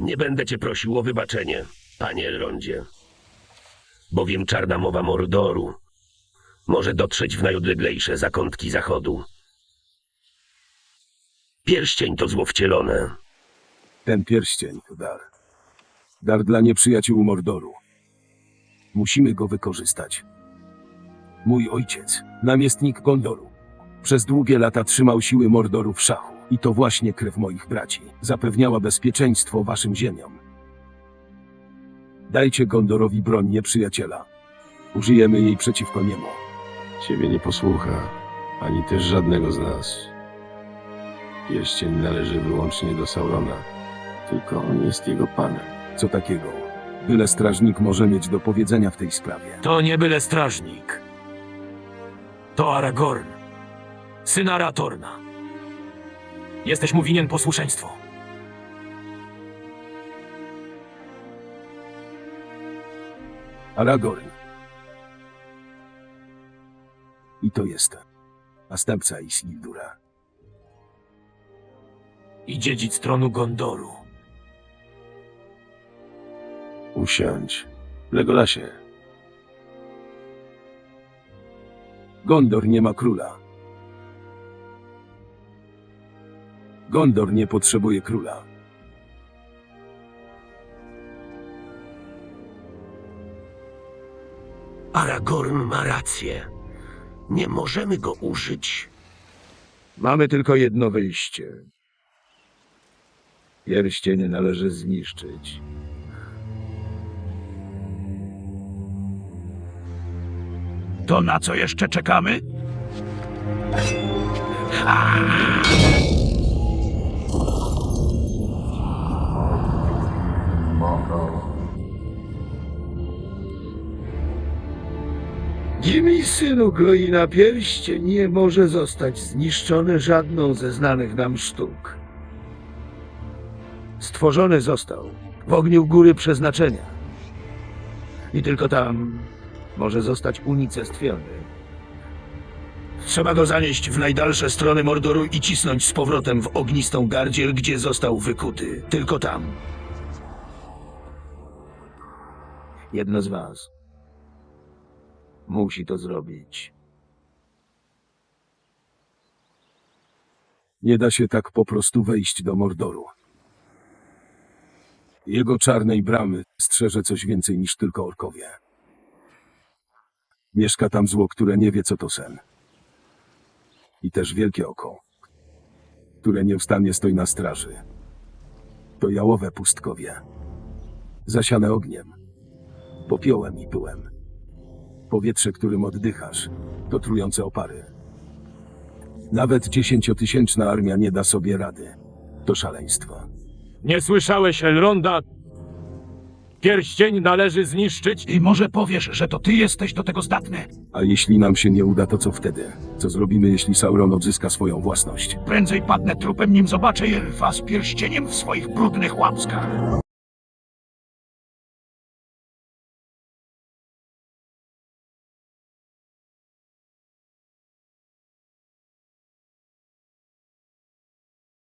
Nie będę cię prosił o wybaczenie, panie Elrondzie. Bowiem czarna mowa Mordoru może dotrzeć w najodleglejsze zakątki zachodu. Pierścień to zło wcielone. Ten pierścień to dar. Dar dla nieprzyjaciół Mordoru. Musimy go wykorzystać. Mój ojciec, namiestnik Gondoru, przez długie lata trzymał siły Mordoru w szachu. I to właśnie krew moich braci zapewniała bezpieczeństwo waszym ziemiom. Dajcie Gondorowi broń nieprzyjaciela. Użyjemy jej przeciwko niemu. Ciebie nie posłucha, ani też żadnego z nas. Pierścień należy wyłącznie do Saurona. Tylko on jest jego panem. Co takiego? Byle strażnik może mieć do powiedzenia w tej sprawie. To nie byle strażnik. To Aragorn, syn Aratorna. Jesteś mu winien posłuszeństwo. Aragorn. I to jest następca Isildura. I dziedzic tronu Gondoru. Usiądź. Legolasie, Gondor nie ma króla. Gondor nie potrzebuje króla. Aragorn ma rację. Nie możemy go użyć. Mamy tylko jedno wyjście. Pierścień należy zniszczyć. To na co jeszcze czekamy? Gimi synu Gloina pierścień nie może zostać zniszczony żadną ze znanych nam sztuk. Stworzony został w ogniu góry przeznaczenia. I tylko tam może zostać unicestwiony. Trzeba go zanieść w najdalsze strony Mordoru i cisnąć z powrotem w ognistą gardziel, gdzie został wykuty. Tylko tam. Jedno z was musi to zrobić. Nie da się tak po prostu wejść do Mordoru. Jego czarnej bramy strzeże coś więcej niż tylko orkowie. Mieszka tam zło, które nie wie, co to sen. I też wielkie oko, które nieustannie stoi na straży. To jałowe pustkowie, zasiane ogniem, popiołem i pyłem. Powietrze, którym oddychasz, to trujące opary. Nawet dziesięciotysięczna armia nie da sobie rady. To szaleństwo. Nie słyszałeś, Elronda? Pierścień należy zniszczyć i może powiesz, że to ty jesteś do tego zdatny. A jeśli nam się nie uda, to co wtedy? Co zrobimy, jeśli Sauron odzyska swoją własność? Prędzej padnę trupem, nim zobaczę z pierścieniem w swoich brudnych łapskach.